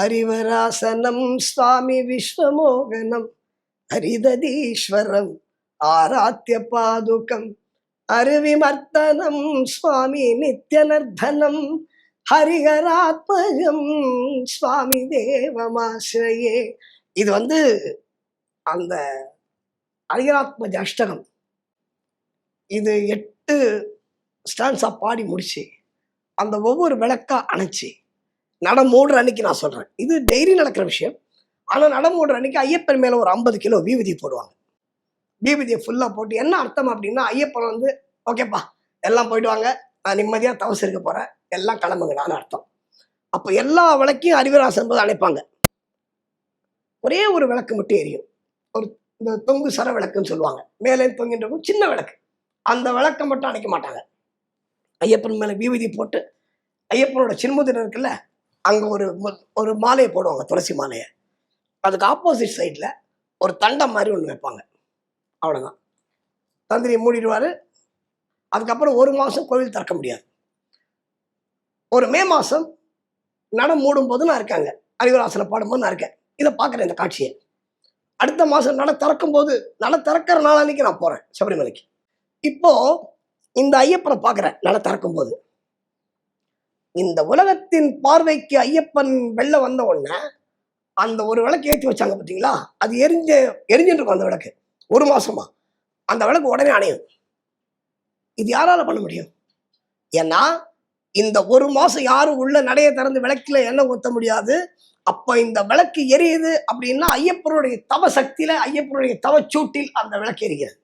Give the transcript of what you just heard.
ஹரிவராசனம் சுவாமி விஸ்வமோகனம் ஹரிததீஸ்வரம் ஆராத்திய பாதுகம் அருவிமர்த்தனம் சுவாமி நித்யநர்தனம் ஹரிஹராத்மஜம் சுவாமி தேவமாசிரயே. இது வந்து அந்த ஹரிஹராத்மஜ அஷ்டகம் இது எட்டு ஸ்டான்ஸாக பாடி முடிச்சு அந்த ஒவ்வொரு விளக்காக அணைச்சி நட மூடுற அன்னைக்கு நான் சொல்றேன். இது டெய்லி நடக்கிற விஷயம். ஆனா நட மூடுற அன்னைக்கு ஐயப்பன் மேல ஒரு ஐம்பது கிலோ வீபதி போடுவாங்க. வீபதியை ஃபுல்லா போட்டு என்ன அர்த்தம் அப்படின்னா ஐயப்பன் வந்து ஓகேப்பா எல்லாம் போயிட்டு வாங்க. நான் நிம்மதியா தவசு இருக்க போறேன். எல்லாம் கிளம்புங்கடான்னு அர்த்தம். அப்போ எல்லா விளக்கையும் அறிவராசன் போது அணைப்பாங்க ஒரே ஒரு விளக்கு மட்டும் எரியும். ஒரு இந்த தொங்கு சர விளக்குன்னு சொல்லுவாங்க. மேலே தொங்கின்ற சின்ன விளக்கு. அந்த விளக்கை மட்டும் அணைக்க மாட்டாங்க. ஐயப்பன் மேல வீவதி போட்டு ஐயப்பனோட சின்முதிரம் இருக்குல்ல அங்கே ஒரு ஒரு மாலையை போடுவாங்க துளசி மாலையை. அதுக்கு ஆப்போசிட் சைடில் ஒரு தண்டம் மாதிரி ஒன்று வைப்பாங்க. அவ்வளோதான் தந்திரியை மூடிடுவார். அதுக்கப்புறம் ஒரு மாதம் கோவில் திறக்க முடியாது. ஒரு மே மாதம் நட மூடும் போது நான் இருக்காங்க. அறிவராசனை பாடும்போது நான் இருக்கேன். இதை பார்க்குறேன் இந்த காட்சியை. அடுத்த மாதம் நட திறக்கும் போது நட திறக்கிற நாள் நான் போகிறேன் சபரிமலைக்கு. இப்போது இந்த ஐயப்பனை பார்க்குறேன் நட திறக்கும் போது இந்த உலகத்தின் பார்வைக்கு ஐயப்பன் வெளில வந்த உடனே அந்த ஒரு விளக்கு ஏற்றி வச்சாங்க பார்த்தீங்களா அது எரிஞ்ச எரிஞ்சுட்டு இருக்கும் அந்த விளக்கு. ஒரு மாசமா. அந்த விளக்கு உடனே அணையும். இது யாரால பண்ண முடியும்? ஏன்னா இந்த ஒரு மாசம் யாரும் உள்ள நடைய திறந்து விளக்குல எண்ணெய் ஊத்த முடியாது. அப்ப இந்த விளக்கு எரியுது அப்படின்னா ஐயப்பனுடைய தவ சக்தியில ஐயப்பனுடைய தவச்சூட்டில் அந்த விளக்கு எரிகிறது.